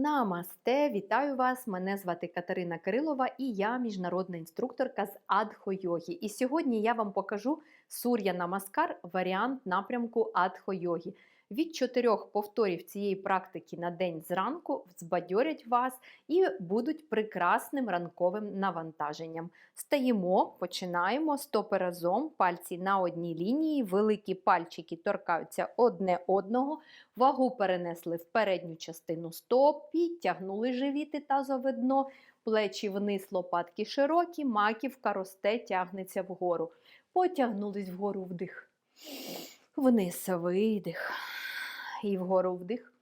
Намасте, вітаю вас! Мене звати Катерина Кирилова і я міжнародна інструкторка з адхо-йоги. І сьогодні я вам покажу Сур'я Намаскар, варіант напрямку адхо-йоги. Від чотирьох повторів цієї практики на день зранку збадьорять вас і будуть прекрасним ранковим навантаженням. Стаємо, починаємо стопи разом, пальці на одній лінії, великі пальчики торкаються одне одного, вагу перенесли в передню частину стоп, підтягнули живіт і тазове дно, плечі вниз, лопатки широкі, маківка росте, тягнеться вгору. Потягнулись вгору вдих. Вниз видих. І вгору вдих.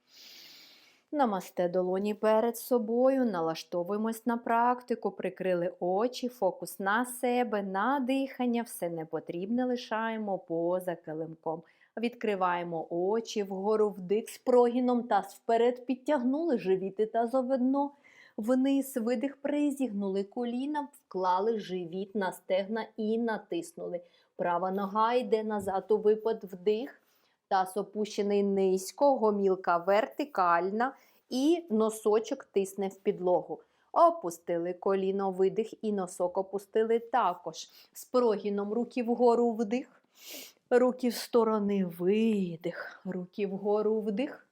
Намасте долоні перед собою, налаштовуємось на практику, прикрили очі, фокус на себе, на дихання, все непотрібне лишаємо поза килимком. Відкриваємо очі, вгору вдих з прогіном, таз вперед підтягнули, живіт і тазове дно. Вниз видих, призігнули коліна, вклали живіт на стегна і натиснули. Права нога йде назад у випад вдих. Таз опущений низько, гомілка вертикальна і носочок тисне в підлогу. Опустили коліно, видих і носок опустили також. З прогіном руки вгору вдих, руки в сторони видих, руки вгору вдих,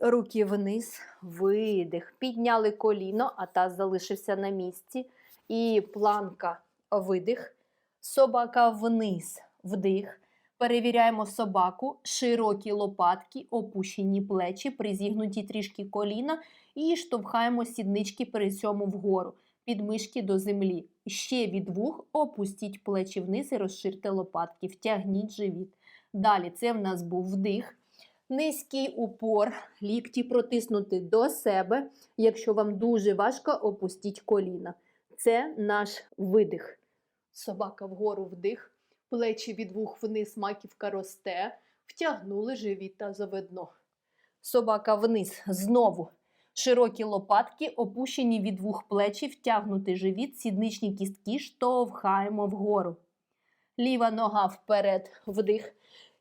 руки вниз, видих. Підняли коліно, а таз залишився на місці. І планка видих, собака вниз, вдих. Перевіряємо собаку, широкі лопатки, опущені плечі, призігнуті трішки коліна і штовхаємо сіднички при цьому вгору, підмишки до землі. Ще від вух опустіть плечі вниз і розширте лопатки, втягніть живіт. Далі це в нас був вдих. Низький упор, лікті протиснути до себе. Якщо вам дуже важко, опустіть коліна. Це наш видих. Собака вгору вдих. Плечі від вух вниз, маківка росте, втягнули живіт та заведно. Собака вниз знову. Широкі лопатки, опущені від вух плечі, втягнутий живіт, сідничні кістки штовхаємо вгору. Ліва нога вперед, вдих.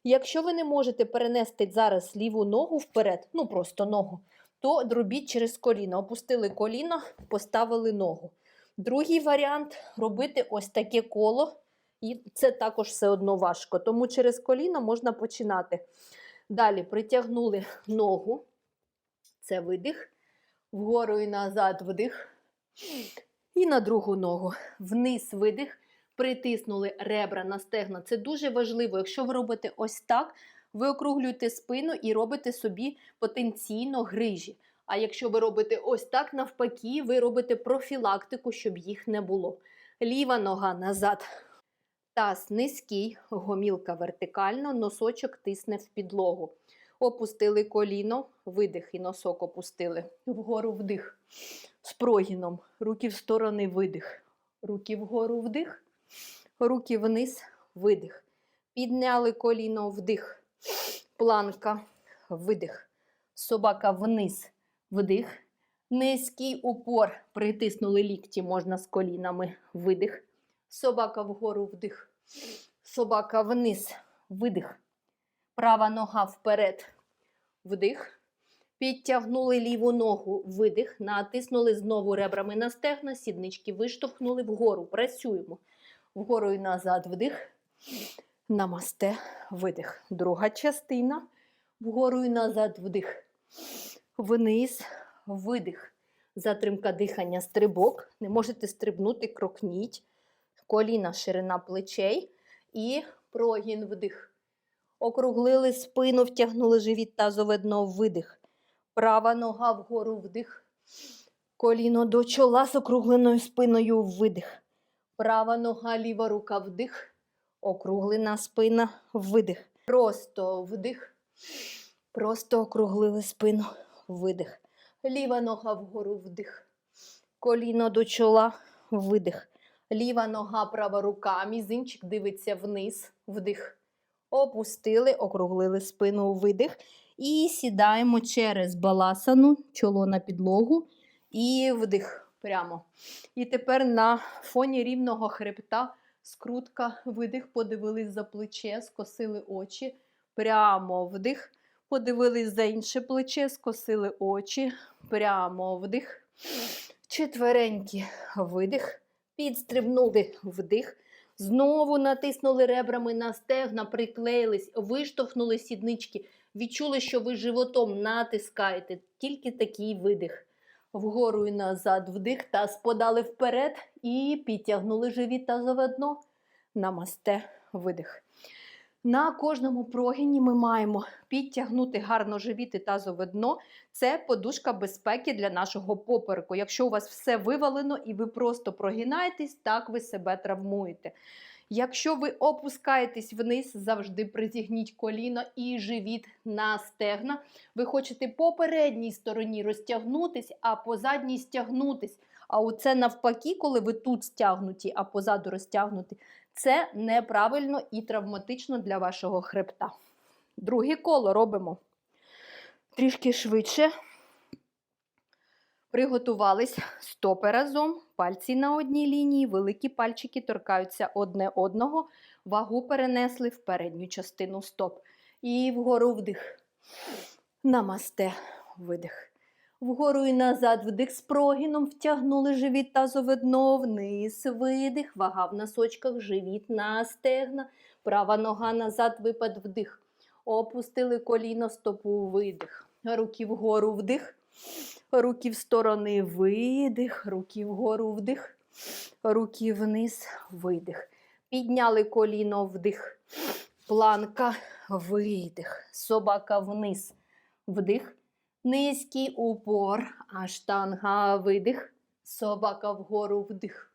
Якщо ви не можете перенести зараз ліву ногу вперед, ну просто ногу, то робіть через коліно. Опустили коліно, поставили ногу. Другий варіант робити ось таке коло. І це також все одно важко. Тому через коліно можна починати. Далі притягнули ногу. Це видих. Вгору і назад вдих. І на другу ногу. Вниз видих. Притиснули ребра на стегна. Це дуже важливо. Якщо ви робите ось так, ви округлюєте спину і робите собі потенційно грижі. А якщо ви робите ось так, навпаки, ви робите профілактику, щоб їх не було. Ліва нога назад. Таз низький, гомілка вертикально, носочок тисне в підлогу. Опустили коліно, видих і носок опустили. Вгору вдих. З прогіном. Руки в сторони видих. Руки вгору вдих. Руки вниз, видих. Підняли коліно вдих. Планка, видих. Собака вниз, вдих. Низький упор. Притиснули лікті, можна з колінами. Видих. Собака вгору вдих. Собака вниз. Видих. Права нога вперед. Вдих. Підтягнули ліву ногу. Видих. Натиснули знову ребрами на стегна. Сіднички виштовхнули вгору. Працюємо. Вгору і назад вдих. Намасте. Видих. Друга частина. Вгору і назад вдих. Вниз. Видих. Затримка дихання стрибок. Не можете стрибнути, крокніть коліна, ширина плечей і прогін вдих. Округлили спину, втягнули живіт тазове дно видих. Права нога вгору вдих. Коліно до чола з округленою спиною видих. Права нога, ліва рука вдих. Округлена спина видих. Просто вдих. Просто округлили спину видих. Ліва нога вгору вдих. Коліно до чола видих. Ліва нога, права рука, мізинчик дивиться вниз, вдих. Опустили, округлили спину, видих. І сідаємо через баласану, чоло на підлогу. І вдих прямо. І тепер на фоні рівного хребта скрутка, видих, подивились за плече, скосили очі. Прямо вдих. Подивились за інше плече, скосили очі. Прямо вдих. Четверенькі видих. Підстрибнули вдих. Знову натиснули ребрами на стегна, приклеїлись, виштовхнули сіднички. Відчули, що ви животом натискаєте. Тільки такий видих. Вгору і назад вдих, таз подали вперед і підтягнули живіт тазове дно. Намасте видих. На кожному прогині ми маємо підтягнути гарно живіт і тазове дно. Це подушка безпеки для нашого попереку. Якщо у вас все вивалено і ви просто прогинаєтесь, так ви себе травмуєте. Якщо ви опускаєтесь вниз, завжди призігніть коліно і живіт на стегна. Ви хочете по передній стороні розтягнутись, а по задній стягнутись. А оце навпаки, коли ви тут стягнуті, а позаду розтягнуті, це неправильно і травматично для вашого хребта. Друге коло робимо трішки швидше. Приготувались стопи разом, пальці на одній лінії, великі пальчики торкаються одне одного, вагу перенесли в передню частину стоп. І вгору вдих. Намасте, видих. Вгору і назад вдих з прогіном, втягнули живіт тазове дно, вниз, видих, вага в носочках, живіт на стегна, права нога назад, випад вдих. Опустили коліно, стопу, видих. Руки вгору вдих. Руки в сторони видих, руки вгору вдих, руки вниз, видих. Підняли коліно вдих. Планка, видих. Собака вниз, вдих. Низький упор, аштанга, видих. Собака вгору вдих.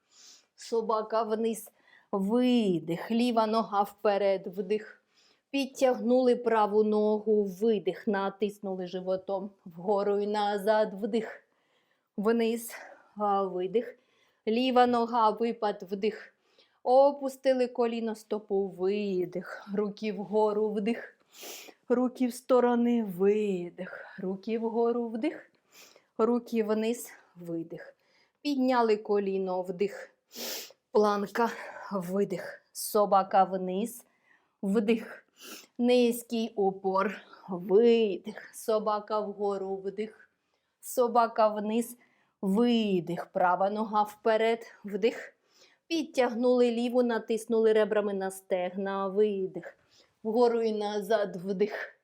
Собака вниз, видих. Ліва нога вперед, вдих. Підтягнули праву ногу, видих, натиснули животом вгору і назад, вдих, вниз, видих. Ліва нога, випад, вдих. Опустили коліно, стопу, видих. Руки вгору, вдих. Руки в сторони, видих. Руки вгору, вдих. Руки вниз, видих. Підняли коліно, вдих. Планка, видих. Собака вниз, вдих. Низький упор, видих. Собака вгору, вдих. Собака вниз, видих. Права нога вперед, вдих. Підтягнули ліву, натиснули ребрами на стегна, видих. Вгору і назад, вдих.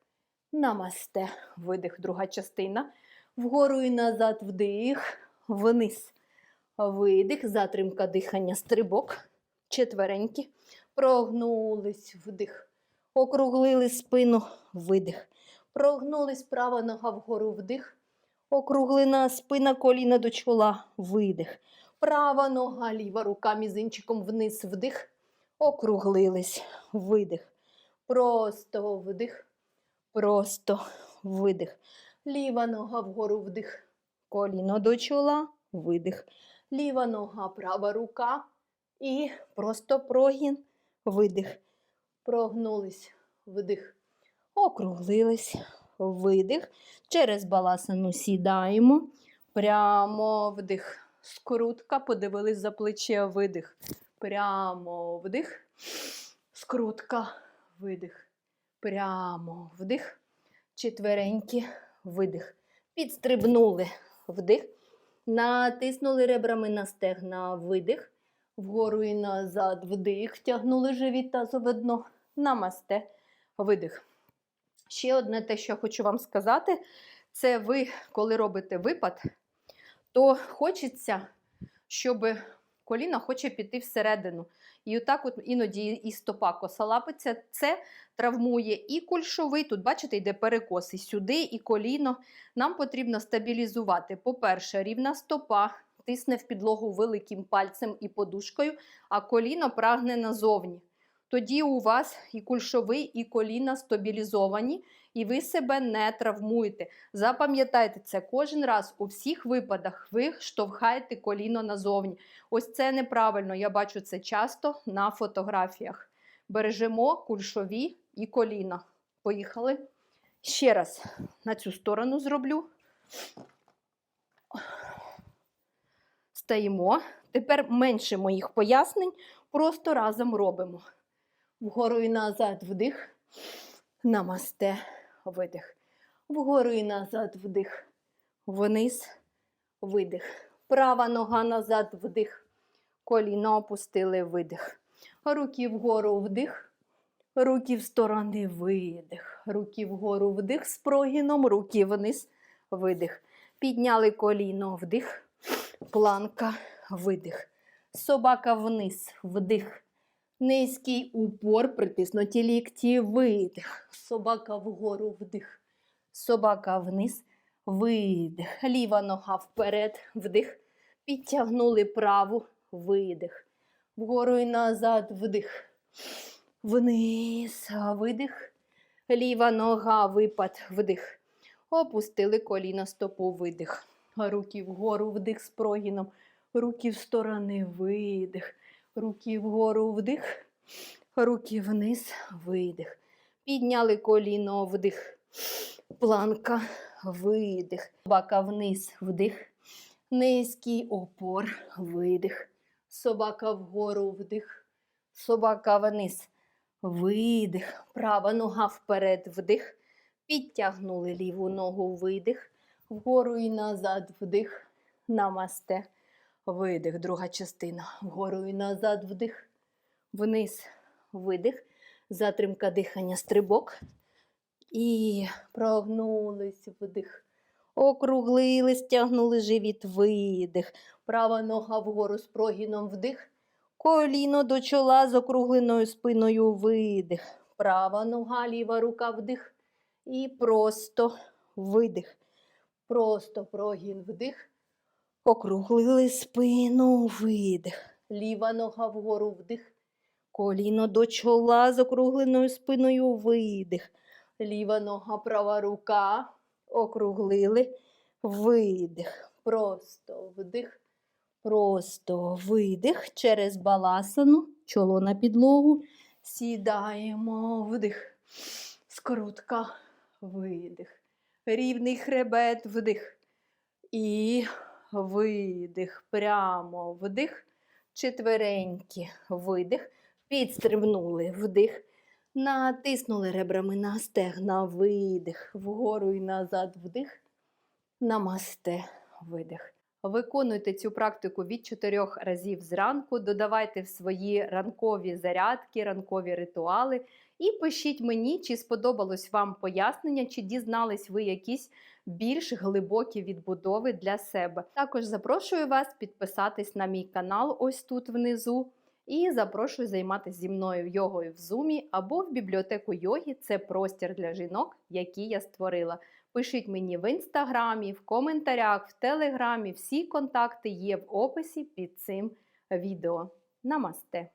Намасте, видих, друга частина. Вгору і назад, вдих, вниз. Видих, затримка дихання, стрибок. Четверенькі. Прогнулись, вдих. Округлили спину, видих. Прогнулись права нога вгору вдих. Округлина спина коліна до чола, видих. Права нога, ліва рука мізинчиком вниз, вдих. Округлились, видих. Просто вдих. Просто видих. Ліва нога вгору вдих. Коліно до чола, видих. Ліва нога, права рука. І просто прогін, видих. Прогнулись, вдих. Округлились, видих. Через баласану сідаємо. Прямо вдих. Скрутка, подивились за плече, видих. Прямо вдих. Скрутка, видих. Прямо вдих. Четверенькі, видих. Підстрибнули, вдих. Натиснули ребрами на стегна, видих. Вгору і назад, вдих. Тягнули живіт тазове дно. Намасте, видих. Ще одне те, що я хочу вам сказати, це ви, коли робите випад, то хочеться, щоб коліно хоче піти всередину. І отак от іноді і стопа косолапиться. Це травмує і кульшовий. Тут, бачите, йде перекос і сюди, і коліно. Нам потрібно стабілізувати. По-перше, рівна стопа тисне в підлогу великим пальцем і подушкою, а коліно прагне назовні. Тоді у вас і кульшовий, і коліна стабілізовані, і ви себе не травмуєте. Запам'ятайте це кожен раз у всіх випадах ви штовхаєте коліно назовні. Ось це неправильно. Я бачу це часто на фотографіях. Бережемо кульшові і коліна. Поїхали. Ще раз на цю сторону зроблю. Стаємо. Тепер менше моїх пояснень, просто разом робимо. Вгору і назад вдих. Намасте, видих. Вгору і назад вдих. Вниз, видих. Права нога назад, вдих. Коліно опустили, видих. Руки вгору вдих. Руки в сторони, видих. Руки вгору вдих з прогіном, руки вниз, видих. Підняли коліно, вдих. Планка, видих. Собака вниз, вдих. Низький упор, притиснуті лікті, видих. Собака вгору, вдих. Собака вниз, видих. Ліва нога вперед, вдих. Підтягнули праву, видих. Вгору і назад, вдих. Вниз, видих. Ліва нога, випад, вдих. Опустили коліно, стопу, видих. Руки вгору, вдих з прогіном. Руки в сторони, видих. Руки вгору, вдих. Руки вниз, видих. Підняли коліно, вдих. Планка, видих. Собака вниз, вдих. Низький опор, видих. Собака вгору, вдих. Собака вниз, видих. Права нога вперед, вдих. Підтягнули ліву ногу, видих. Вгору і назад, вдих. Намасте. Видих. Друга частина. Вгору і назад, вдих. Вниз, видих. Затримка дихання, стрибок. І прогнулись, вдих. Округлили, стягнули живіт, видих. Права нога вгору з прогіном, вдих. Коліно до чола з округленою спиною, видих. Права нога, ліва рука, вдих. І просто видих. Просто прогін, вдих. Округлили спину, видих. Ліва нога вгору, вдих. Коліно до чола з округленою спиною, видих. Ліва нога, права рука. Округлили, видих. Просто вдих. Просто видих через баласану, чоло на підлогу. Сідаємо, вдих. Скрутка, видих. Рівний хребет, вдих. І видих. Прямо вдих. Четверенькі, видих. Підстрибнули, вдих. Натиснули ребрами на стегна, видих. Вгору і назад, вдих. Намасте, видих. Виконуйте цю практику від 4 разів зранку, додавайте в свої ранкові зарядки, ранкові ритуали і пишіть мені, чи сподобалось вам пояснення, чи дізнались ви якісь більш глибокі відбудови для себе. Також запрошую вас підписатись на мій канал ось тут внизу. І запрошую займатися зі мною йогою в зумі або в бібліотеку йоги. Це простір для жінок, який я створила. Пишіть мені в інстаграмі, в коментарях, в телеграмі. Всі контакти є в описі під цим відео. Намасте!